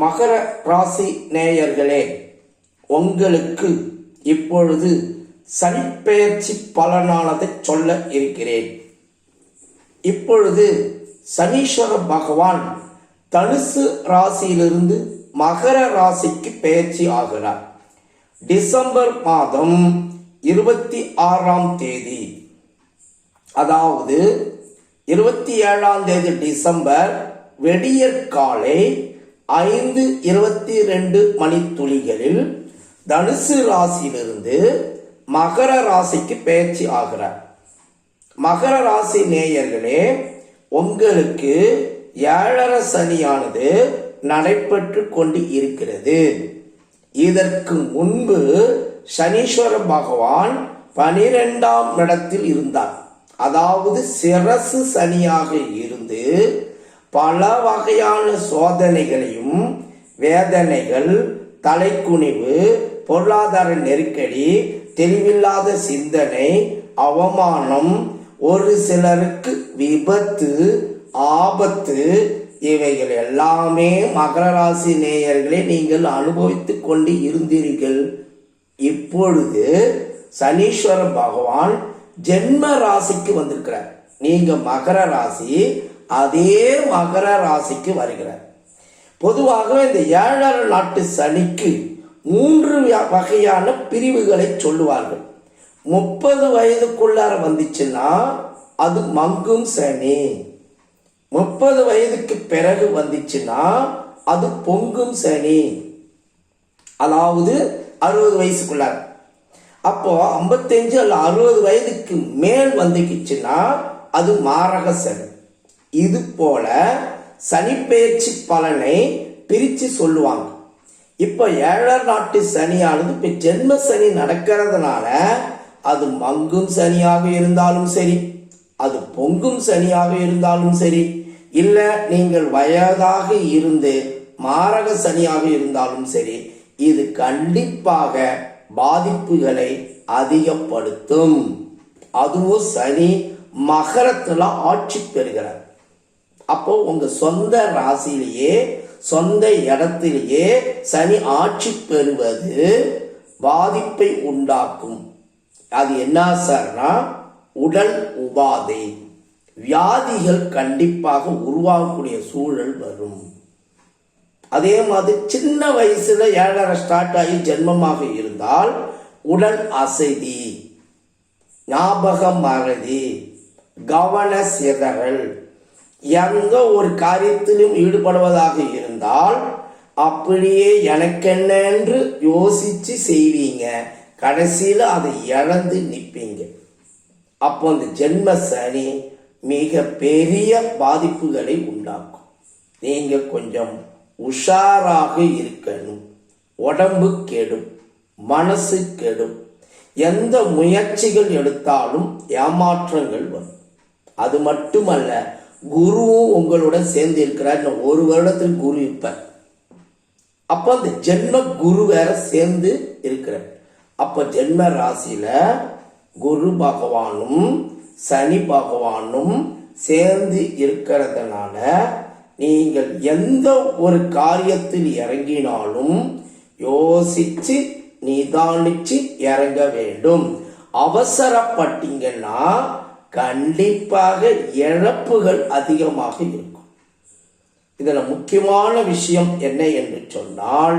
மகர ராசி நேயர்களே உங்களுக்கு இப்பொழுது சனிப்பெயர்ச்சி பலனானதை சொல்ல இருக்கிறேன். இப்பொழுது சனீஸ்வர பகவான் தனுசு ராசியிலிருந்து மகர ராசிக்கு பெயர்ச்சி ஆகிறார். டிசம்பர் மாதம் இருபத்தி ஆறாம் தேதி. அதாவது இருபத்தி ஏழாம் தேதி டிசம்பர் வெடியற்காலை ஐந்து இருபத்தி ரெண்டு மணித்துளிகளில் தனுசு ராசியிலிருந்து மகர ராசிக்கு பேச்சு ஆகிறார். மகர ராசி நேயர்களே உங்களுக்கு ஏழரை சனியானது நடைபெற்று கொண்டு இருக்கிறது. இதற்கு முன்பு சனீஸ்வர பகவான் பனிரெண்டாம் இடத்தில் இருந்தார். அதாவது சிரசு சனியாக இருந்து பல வகையான சோதனைகளையும் வேதனைகள் தலைக்குனிவு பொருளாதார நெருக்கடி தெளிவில்லாத சிந்தனை அவமானம் ஒரு சிலருக்கு விபத்து ஆபத்து இவைகள் எல்லாமே மகர ராசி நேயர்களை நீங்கள் அனுபவித்துக் கொண்டு இருந்தீர்கள். இப்பொழுது சனீஸ்வர பகவான் ஜென்ம ராசிக்கு வந்திருக்கிறார். நீங்க மகர ராசி அதே மகர ராசிக்கு வருகிறார். பொதுவாக இந்த ஏழரை நாட்டு சனிக்கு மூன்று வகையான பிரிவுகளை சொல்லுவார்கள். முப்பது வயதுக்குள்ளார வந்துச்சுன்னா அது மங்கும் சனி. முப்பது வயதுக்கு பிறகு வந்துச்சுன்னா அது பொங்கும் சனி. அதாவது அறுபது வயசுக்குள்ளார். அப்போ ஐம்பத்தஞ்சு அல்ல அறுபது வயதுக்கு மேல் வந்துக்குச்சுன்னா அது மாரக சனி. இது போல சனிப்பெயர்ச்சி பலனை பிரித்து சொல்லுவாங்க. இப்போ ஏழர் நாட்டு சனியானது இப்போ ஜென்ம சனி நடக்கிறதுனால அது மங்கும் சனியாக இருந்தாலும் சரி அது பொங்கும் சனியாக இருந்தாலும் சரி இல்லை நீங்கள் வயதாக இருந்து மாரக சனியாக இருந்தாலும் சரி இது கண்டிப்பாக பாதிப்புகளை அதிகப்படுத்தும். அதுவும் சனி மகரத்தில் ஆட்சி பெறுகிறார். அப்போ உங்க சொந்த ராசியிலேயே சொந்த இடத்திலேயே சனி ஆட்சி பெறுவது பாதிப்பை உண்டாக்கும். அது என்ன சார்னா உடல் உபாதை. வியாதிகள் கண்டிப்பாக உருவாகக்கூடிய சூழல் வரும். அதே மாதிரி சின்ன வயசுல ஏழரை ஸ்டார்ட் ஆகி ஜென்மமாக இருந்தால் உடல் அசதி ஞாபக மறதி கவன சிதறல் எந்த ஒரு காரியத்திலும் ஈடுபடுவதாக இருந்தால் அப்படியே எனக்கென்னென்று யோசிச்சு செய்வீங்க. கடைசியில் அதை இழந்து நிற்பீங்க. அப்போ அந்த ஜென்ம சனி மிக பெரிய பாதிப்புகளை உண்டாக்கும். நீங்க கொஞ்சம் உஷாராக இருக்கணும். உடம்பு கெடும். மனசு கெடும். எந்த முயற்சிகள் எடுத்தாலும் ஏமாற்றங்கள் வரும். அது மட்டுமல்ல குருவும் உங்களுடன் சேர்ந்து இருக்கிறார் இன்னும் ஒரு வருடத்தில் குரு இருப்பார். அப்போ அந்த ஜென்ம குரு வேற சேர்ந்து இருக்கிறார். அப்போ ஜென்ம ராசியில குரு பகவானும் சனி பகவானும் சேர்ந்து இருக்கிறதுனால நீங்கள் எந்த ஒரு காரியத்தில் இறங்கினாலும் யோசிச்சு நிதானிச்சு இறங்க வேண்டும். அவசரப்பட்டீங்கன்னா கண்டிப்பாக இழப்புகள் அதிகமாக இருக்கும். இதில் முக்கியமான விஷயம் என்ன என்று சொன்னால்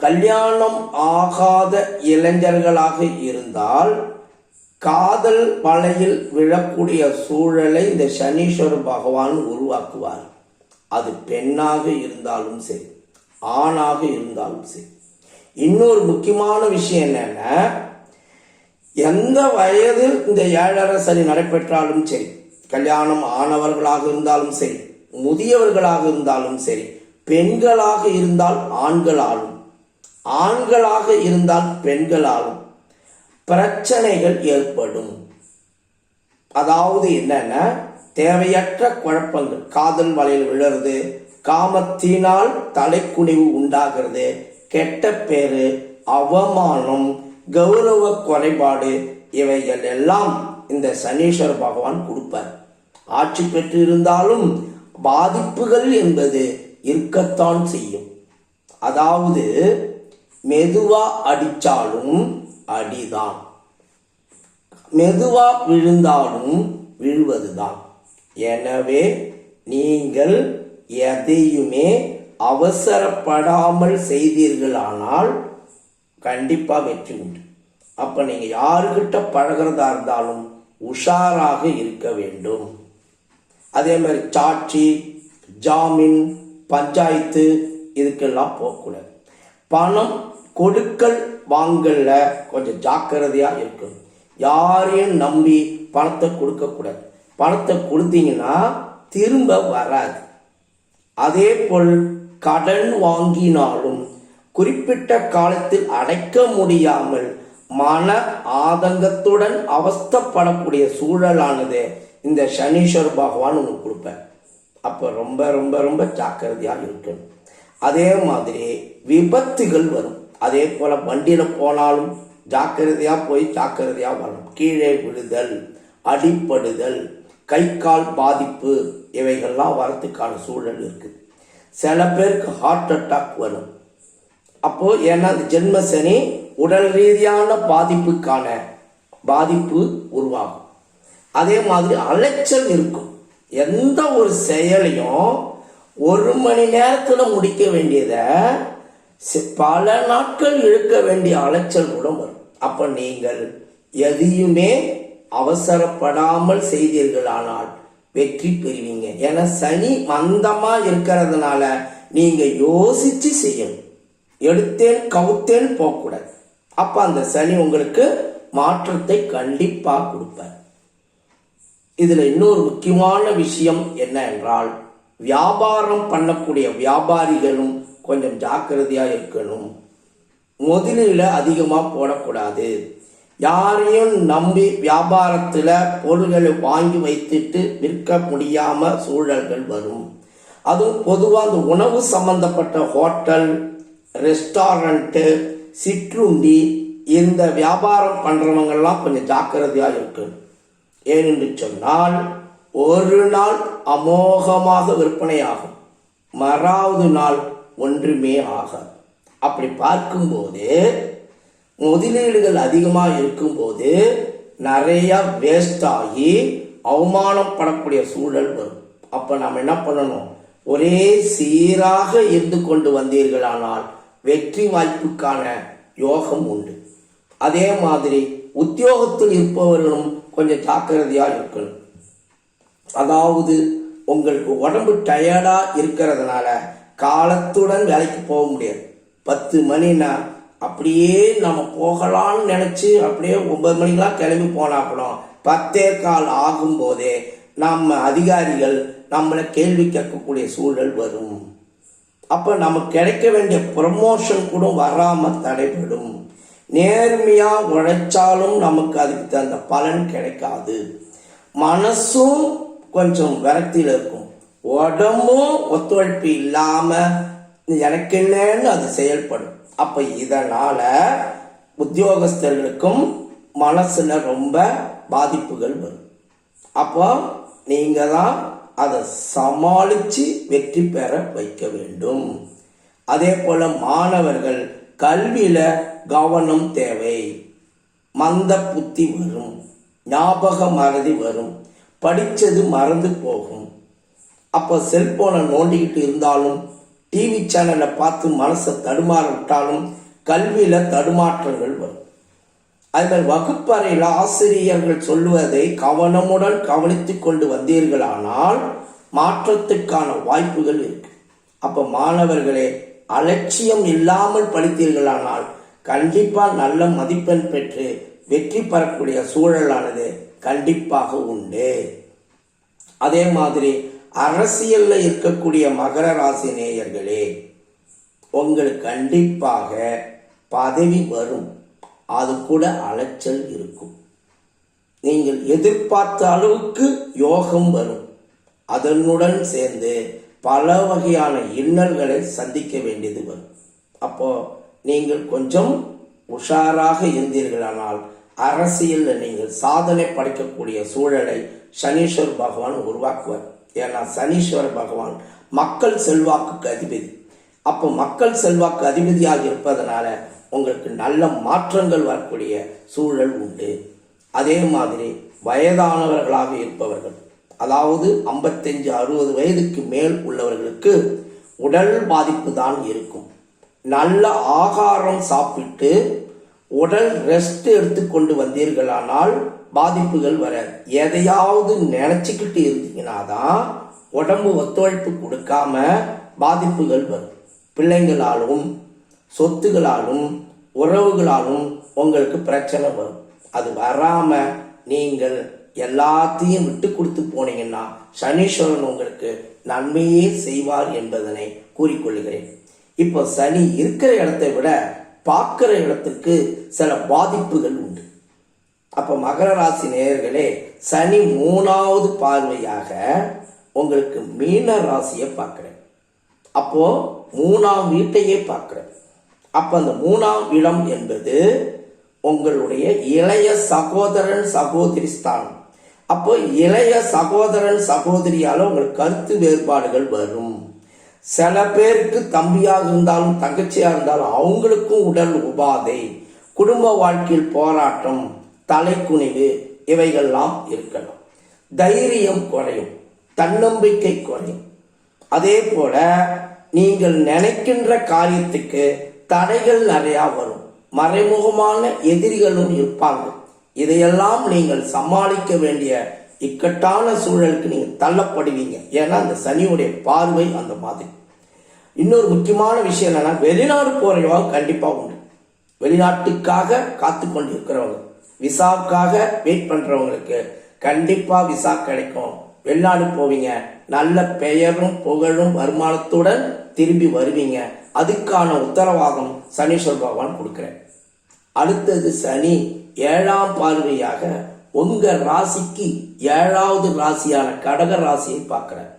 கல்யாணம் ஆகாத இளைஞர்களாக இருந்தால் காதல் வலையில் விழக்கூடிய சூழலை இந்த சனீஸ்வர பகவான் உருவாக்குவார். அது பெண்ணாக இருந்தாலும் சரி ஆணாக இருந்தாலும் சரி. இன்னொரு முக்கியமான விஷயம் என்னென்ன எந்த வயதில் இந்த ஏழரை சனி நடைபெற்றாலும் சரி கல்யாணம் ஆனவர்களாக இருந்தாலும் சரி முதியவர்களாக இருந்தாலும் சரி பெண்களாக இருந்தால் ஆண்களாலும் ஆண்களாக இருந்தால் பெண்களாலும் பிரச்சனைகள் ஏற்படும். அதாவது என்னென்ன தேவையற்ற குழப்பங்கள் காதல் வலையில் விழுறது காமத்தினால் தலைக்குனிவு உண்டாகிறது கெட்ட பேரு அவமானம் கௌரவ குறைபாடு இவைகள் எல்லாம் இந்த சனீஸ்வர பகவான் கொடுப்பார். ஆட்சி பெற்று இருந்தாலும் பாதிப்புகள் என்பது இருக்கத்தான் செய்யும். அதாவது மெதுவா அடிச்சாலும் அடிதான். மெதுவா விழுந்தாலும் விழுவதுதான். எனவே நீங்கள் எதையுமே அவசரப்படாமல் செய்தீர்களானால் கண்டிப்பாக வெற்றி உண்டு. அப்போ நீங்கள் யாருக்கிட்ட பழகிறதா இருந்தாலும் உஷாராக இருக்க வேண்டும். அதே மாதிரி சாட்சி ஜாமீன் பஞ்சாயத்து இதுக்கெல்லாம் போகக்கூடாது. பணம் கொடுக்கல் வாங்கல கொஞ்சம் ஜாக்கிரதையாக இருக்கணும். யாரையும் நம்பி பணத்தை கொடுக்கக்கூடாது. பணத்தை கொடுத்தீங்கன்னா திரும்ப வராது. அதே போல் கடன் வாங்கினாலும் குறிப்பிட்ட காலத்தில் அடைக்க முடியாமல் மன ஆதங்கத்துடன் அவஸ்தப்படக்கூடிய சூழலானது இந்த சனீஸ்வர் பகவான் உங்களுக்கு கொடுப்பேன் அப்போ ரொம்ப ரொம்ப ரொம்ப ஜாக்கிரதையாக இருக்கணும். அதே மாதிரி விபத்துகள் வரும். அதே போல் வண்டியில் போனாலும் ஜாக்கிரதையாக போய் ஜாக்கிரதையாக வரணும். கீழே விழுதல் அடிப்படுதல் கை கால் பாதிப்பு இவைகள்லாம் வரத்துக்கான சூழல் இருக்குது சில பேருக்கு ஹார்ட் அட்டாக் வரும். அப்போ ஏன்னா அது ஜென்ம சனி உடல் ரீதியான பாதிப்புக்கான பாதிப்பு உருவாகும். அதே மாதிரி அலைச்சல் இருக்கும். எந்த ஒரு செயலையும் ஒரு மணி நேரத்தில் முடிக்க வேண்டியதை பல நாட்கள் இழுக்க வேண்டிய அலைச்சல் கூட வரும். அப்ப நீங்கள் எதையுமே அவசரப்படாமல் செய்தீர்களானால் வெற்றி பெறுவீங்க. ஏன்னா சனி மந்தமா இருக்கிறதுனால நீங்க யோசிச்சு செய்யணும். எடுத்தேன் கவுத்தேன் போகக்கூடாது. அப்ப அந்த சனி உங்களுக்கு மாற்றத்தை கண்டிப்பா கொடுப்பார். இதுல இன்னொரு முக்கியமான விஷயம் என்ன என்றால் வியாபாரம் பண்ணக்கூடிய வியாபாரிகளும் கொஞ்சம் ஜாக்கிரதையா இருக்கணும். முதலில் அதிகமா போடக்கூடாது. யாரையும் நம்பி வியாபாரத்துல பொருள்களை வாங்கி வைத்துட்டு விற்க முடியாம சூழல்கள் வரும். அதுவும் பொதுவாக அந்த உணவு சம்பந்தப்பட்ட ஹோட்டல் ரெஸ்டாரண்ட்டு சிற்றுண்டி இந்த வியாபாரம் பண்ணுறவங்கள்லாம் கொஞ்சம் ஜாக்கிரதையாக இருக்கணும். ஏனென்று சொன்னால் ஒரு நாள் அமோகமாக விற்பனையாகும். மறாவது நாள் ஒன்றுமே ஆகாது. அப்படி பார்க்கும்போது முதலீடுகள் அதிகமாக இருக்கும்போது நிறைய வேஸ்ட் ஆகி அவமானப்படக்கூடிய சூழல் வரும். அப்போ நாம் என்ன பண்ணணும்? ஒரே சீராக இருந்து கொண்டு வந்தீர்களானால் வெற்றி வாய்ப்புக்கான யோகம் உண்டு. அதே மாதிரி உத்தியோகத்தில் இருப்பவர்களும் கொஞ்சம் ஜாக்கிரதையாக இருக்கணும். அதாவது உங்களுக்கு உடம்பு டயர்டாக இருக்கிறதுனால காலத்துடன் வேலைக்கு போக முடியாது. பத்து மணினா அப்படியே நம்ம போகலாம்னு நினச்சி அப்படியே ஒன்பது மணிக்கெலாம் கிளம்பி போனா கூட பத்தே கால் ஆகும்போதே நம்ம அதிகாரிகள் நம்மளை கேள்வி கேட்கக்கூடிய சூழல் வரும். அப்போ நமக்கு கிடைக்க வேண்டிய ப்ரமோஷன் கூட வராமல் தடைபடும். நேர்மையாக உழைச்சாலும் நமக்கு அதுக்கு தகுந்த பலன் கிடைக்காது. மனசும் கொஞ்சம் விரக்தியில் இருக்கும். உடம்பும் ஒத்துழைப்பு இல்லாமல் எனக்கு என்னன்னு அது செயல்படும். அப்போ இதனால் உத்தியோகஸ்தர்களுக்கும் மனசில் ரொம்ப பாதிப்புகள் வரும். அப்போ நீங்கள் தான் அதை சமாளித்து வெற்றி பெற வைக்க வேண்டும். அதே போல் மாணவர்கள் கல்வியில் கவனம் தேவை. மந்த புத்தி வரும் ஞாபக மறதி வரும் படித்தது மறந்து போகும். அப்போ செல்போனை நோண்டிக்கிட்டு இருந்தாலும் டிவி சேனலை பார்த்து மனசை தடுமாற விட்டாலும் கல்வியில் தடுமாற்றங்கள் வரும். அதுமாதிரி வகுப்பறையில் ஆசிரியர்கள் சொல்லுவதை கவனமுடன் கவனித்து கொண்டு வந்தீர்களானால் மாற்றத்துக்கான வாய்ப்புகள் இருக்கு. அப்போ மாணவர்களே அலட்சியம் இல்லாமல் படித்தீர்களானால் கண்டிப்பாக நல்ல மதிப்பெண் பெற்று வெற்றி பெறக்கூடிய சூழலானது கண்டிப்பாக உண்டு. அதே மாதிரி அரசியலில் இருக்கக்கூடிய மகர ராசி நேயர்களே உங்களுக்கு கண்டிப்பாக பதவி வரும். அது கூட அலைச்சல் இருக்கும். நீங்கள் எதிர்பார்த்த அளவுக்கு யோகம் வரும். அதனுடன் சேர்ந்து பல வகையான இன்னல்களை சந்திக்க வேண்டியது வரும். அப்போ நீங்கள் கொஞ்சம் உஷாராக இருந்தீர்களானால் அரசியலில் நீங்கள் சாதனை படைக்கக்கூடிய சூழலை சனீஸ்வர் பகவான் உருவாக்குவார். ஏன்னா சனீஸ்வர பகவான் மக்கள் செல்வாக்குக்கு அதிபதி. அப்போ மக்கள் செல்வாக்கு அதிபதியாக இருப்பதனால உங்களுக்கு நல்ல மாற்றங்கள் வரக்கூடிய சூழல் உண்டு. அதே மாதிரி வயதானவர்களாக இருப்பவர்கள் அதாவது ஐம்பத்தஞ்சு அறுபது வயதுக்கு மேல் உள்ளவர்களுக்கு உடல் பாதிப்பு தான் இருக்கும். நல்ல ஆகாரம் சாப்பிட்டு உடல் ரெஸ்ட் எடுத்துக்கொண்டு வந்தீர்களானால் பாதிப்புகள் வர எதையாவது நினச்சிக்கிட்டு இருந்தீங்கன்னா தான் உடம்பு ஒத்துழைப்பு கொடுக்காம பாதிப்புகள் வரும். பிள்ளைங்களாலும் சொத்துகளாலும் உறவுகளாலும் உங்களுக்கு பிரச்சனை வரும். அது வராம நீங்கள் எல்லாத்தையும் விட்டு கொடுத்து போனீங்கன்னா சனீஸ்வரன் உங்களுக்கு நன்மையே செய்வார் என்பதனை கூறிக்கொள்கிறேன். இப்போ சனி இருக்கிற இடத்தை விட பார்க்கிற இடத்துக்கு சில பாதிப்புகள் உண்டு. அப்ப மகர ராசி நேயர்களே சனி மூணாவது பார்வையாக உங்களுக்கு மீன ராசியை பார்க்குறேன். அப்போ மூணாம் வீட்டையே பார்க்குறேன். அப்போ அந்த மூணாம் இடம் என்பது உங்களுடைய இளைய சகோதரன் சகோதரி ஸ்தானம். அப்போ இளைய சகோதரன் சகோதரியால் உங்களுக்கு கருத்து வேறுபாடுகள் வரும். சில பேருக்கு தம்பியாக இருந்தாலும் தங்கச்சியாக இருந்தாலும் அவங்களுக்கும் உடல் உபாதை குடும்ப வாழ்க்கையில் போராட்டம் தலைக்குனிவு இவைகள்லாம் இருக்கலாம். தைரியம் குறையும் தன்னம்பிக்கை குறையும். அதே போல நீங்கள் நினைக்கின்ற காரியத்துக்கு தடைகள் நிறையா வரும். மறைமுகமான எதிரிகளும் இருப்பாங்க. இதையெல்லாம் நீங்கள் சமாளிக்க வேண்டிய இக்கட்டான சூழலுக்கு நீங்கள் தள்ளப்படுவீங்க. ஏன்னா அந்த சனியுடைய பார்வை அந்த மாதிரி. இன்னொரு முக்கியமான விஷயம் என்னன்னா வெளிநாடு போறவங்க கண்டிப்பாக உண்டு. வெளிநாட்டுக்காக காத்து கொண்டு இருக்கிறவங்க விசாவுக்காக வெயிட் பண்ணுறவங்களுக்கு கண்டிப்பாக விசா கிடைக்கும். வெளிநாடு போவீங்க. நல்ல பெயரும் புகழும் வருமானத்துடன் திரும்பி வருவீங்க. அதுக்கான உத்தரவாதம் சனீஸ்வர் பகவான் கொடுக்குறேன் அடுத்தது சனி ஏழாம் பார்வையாக உங்க ராசிக்கு ஏழாவது ராசியான கடக ராசியை பார்க்கிறார்.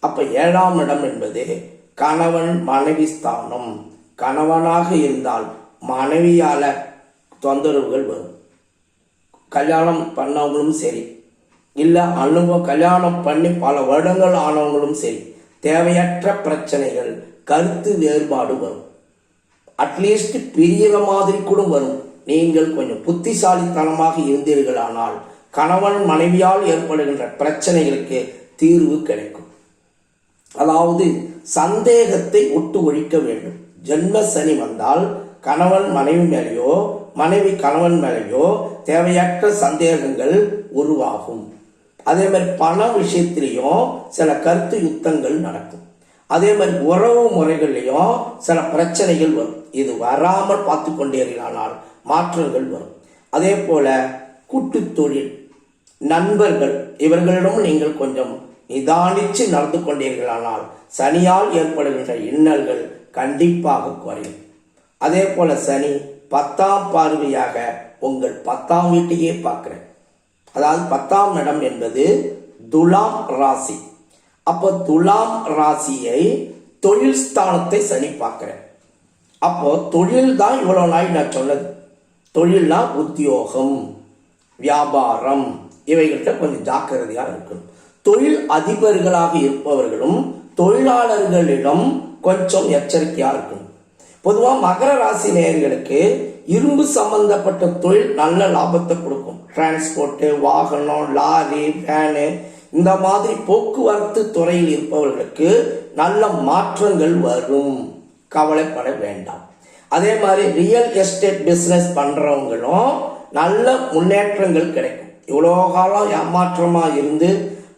அப்ப ஏழாம் இடம் என்பது கணவன் மனைவி ஸ்தானம். கணவனாக இருந்தால் மனைவியால தொந்தரவுகள் வரும். கல்யாணம் பண்ணவங்களும் சரி. இல்லை அனுபவம் கல்யாணம் பண்ணி பல வருடங்கள் ஆனவங்களும் சரி. தேவையற்ற பிரச்சனைகள் கருத்து வேறுபாடு வரும். அட்லீஸ்ட் பெரியவ மாதிரி கூட வரும். நீங்கள் கொஞ்சம் புத்திசாலித்தனமாக இருந்தீர்களானால் கணவன் மனைவியால் ஏற்படுகின்ற பிரச்சனைகளுக்கு தீர்வு கிடைக்கும். அதாவது சந்தேகத்தை ஒட்டு ஒழிக்க வேண்டும். ஜென்ம சனி வந்தால் கணவன் மனைவி மேலேயோ மனைவி கணவன் மேலேயோ தேவையற்ற சந்தேகங்கள் உருவாகும். அதே மாதிரி பண விஷயத்திலையும் சில கருத்து யுத்தங்கள் நடக்கும். அதே மாதிரி உறவு முறைகள்லையும் சில பிரச்சனைகள் வரும். இது வராமல் பார்த்து கொண்டேறினால் மாற்றங்கள் வரும். அதே போல கூட்டு தொழில் நண்பர்கள் இவர்களிடம் நீங்கள் கொஞ்சம் நிதானிச்சு நடந்து கொண்டீர்களானால் சனியால் ஏற்படுகின்ற இன்னல்கள் கண்டிப்பாக குறையும். அதே போல சனி பத்தாம் பார்வையாக உங்கள் பத்தாம் வீட்டையே பார்க்கிறேன் அதாவது பத்தாம் இடம் என்பது துலாம் ராசி. அப்போ துலாம் ராசியை தொழில் ஸ்தானத்தை சனி பார்க்கிறேன் அப்போ தொழில் தான் இவ்வளவு நாள் நான் சொன்னது. தொழில்னா உத்தியோகம் வியாபாரம் இவைகிட்ட கொஞ்சம் ஜாக்கிரதையாக இருக்கணும். தொழில் அதிபர்களாக இருப்பவர்களும் தொழிலாளர்களிடம் கொஞ்சம் எச்சரிக்கையா இருக்கணும். பொதுவாக மகர ராசி நேயர்களுக்கு இரும்பு சம்பந்தப்பட்ட தொழில் நல்ல லாபத்தை கொடுக்கும். டிரான்ஸ்போர்ட்டு வாகனம் லாரி வேனு இந்த மாதிரி போக்குவரத்து துறையில் இருப்பவர்களுக்கு நல்ல மாற்றங்கள் வரும். கவலைப்பட வேண்டாம். அதே மாதிரி ரியல் எஸ்டேட் பிஸ்னஸ் பண்றவங்களும் நல்ல முன்னேற்றங்கள் கிடைக்கும். இவ்வளோ காலம் ஏமாற்றமா இருந்து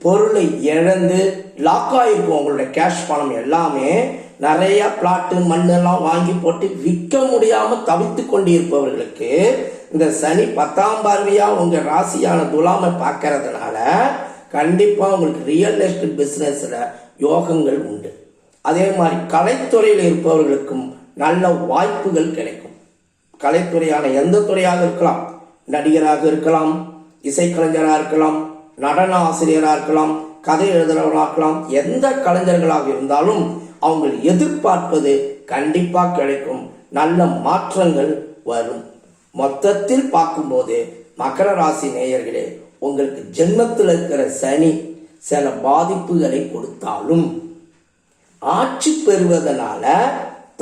பொருளை இழந்து லாக் ஆகிருக்கும். உங்களுடைய கேஷ் பணம் எல்லாமே நிறைய பிளாட்டு மண்ணெல்லாம் வாங்கி போட்டு விற்க முடியாம தவித்து கொண்டிருப்பவர்களுக்கு இந்த சனி பத்தாம் பார்வையா உங்க ராசியான துலாமை பார்க்கறதுனால கண்டிப்பாக உங்களுக்கு ரியல் எஸ்டேட் பிஸ்னஸில் யோகங்கள் உண்டு. அதே மாதிரி கலைத்துறையில் இருப்பவர்களுக்கும் நல்ல வாய்ப்புகள் கிடைக்கும். கலைத்துறையான எந்த துறையாக இருக்கலாம்? நடிகராக இருக்கலாம் இசைக்கலைஞராக இருக்கலாம் நடன ஆசிரியராக இருக்கலாம் கதை எழுதுறவர்களாக இருக்கலாம் எந்த கலைஞர்களாக இருந்தாலும் அவங்க எதிர்பார்ப்பது கண்டிப்பாக கிடைக்கும். நல்ல மாற்றங்கள் வரும். மொத்தத்தில் பார்க்கும்போது மகர ராசி நேயர்களே உங்களுக்கு ஜென்மத்தில் இருக்கிற சனி சில பாதிப்புகளை கொடுத்தாலும் ஆட்சி பெறுவதனால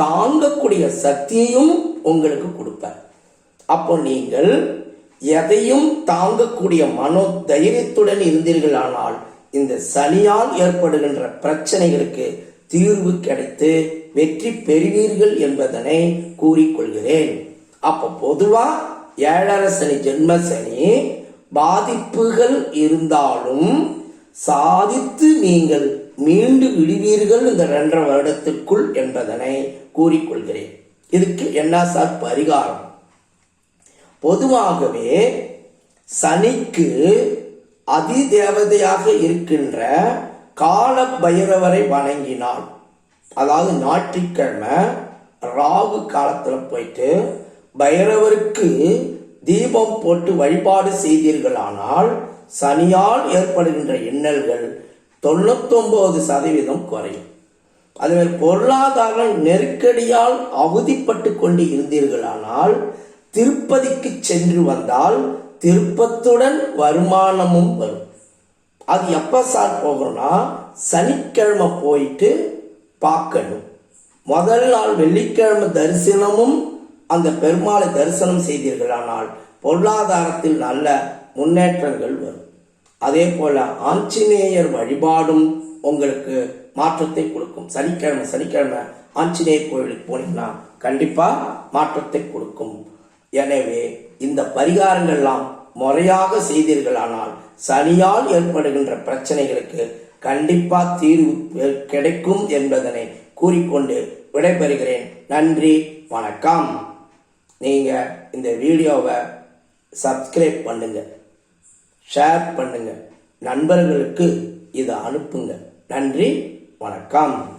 தாங்கக்கூடிய சக்தியையும் உங்களுக்கு கொடுப்பார். அப்போ நீங்கள் எதையும் தாங்கக்கூடிய மனோ தைரியத்துடன் இருந்தீர்களானால் இந்த சனியால் ஏற்படுகின்ற பிரச்சனைகளுக்கு தீர்வு கிடைத்து வெற்றி பெறுவீர்கள் என்பதனை கூறிக்கொள்கிறேன். அப்போ பொதுவா ஏழரை சனி ஜென்ம சனி பாதிப்புகள் இருந்தாலும் சாதித்து நீங்கள் மீண்டு விடுவீர்கள் இந்த ரெண்டரை வருடத்திற்குள் என்பதனை கூறிக்கொள்கிறேன். இதுக்கு என்ன சார் பரிகாரம் பொதுவாகவே சனிக்கு அதி தேவதையாக இருக்கின்ற கால பைரவரை வணங்கினால் அதாவது ஞாயிற்றுக்கிழமை ராகு காலத்தில் போயிட்டு பைரவருக்கு தீபம் போட்டு வழிபாடு செய்தீர்களானால் சனியால் ஏற்படுகின்ற இன்னல்கள் தொண்ணூத்தொன்பது சதவீதம் குறையும். அதுமாதிரி பொருளாதார நெருக்கடியால் அவதிப்பட்டு கொண்டு இருந்தீர்களானால் திருப்பதிக்கு சென்று வந்தால் திருப்பத்துடன் வருமானமும் வரும். அது எப்ப சார் போகணும்னா சனிக்கிழமை போயிட்டு பார்க்கணும். முதல் நாள் வெள்ளிக்கிழமை தரிசனமும் அந்த பெருமாளை தரிசனம் செய்தீர்களானால் பொருளாதாரத்தில் நல்ல முன்னேற்றங்கள் வரும். அதே போல ஆஞ்சநேயர் வழிபாடும் உங்களுக்கு மாற்றத்தை கொடுக்கும். சனிக்கிழமை சனிக்கிழமை ஆஞ்சநேயர் கோயிலுக்கு போனீங்கன்னா கண்டிப்பா மாற்றத்தை கொடுக்கும். எனவே இந்த பரிகாரங்கள்லாம் முறையாக செய்தீர்களானால் சனியால் ஏற்படுகின்ற பிரச்சனைகளுக்கு கண்டிப்பா தீர்வு கிடைக்கும் என்பதனை கூறிக்கொண்டு விடைபெறுகிறேன். நன்றி வணக்கம். நீங்கள் இந்த வீடியோவை சப்ஸ்கிரைப் பண்ணுங்க. ஷேர் பண்ணுங்க. நண்பர்களுக்கு இதை அனுப்புங்க. நன்றி. வணக்கம்.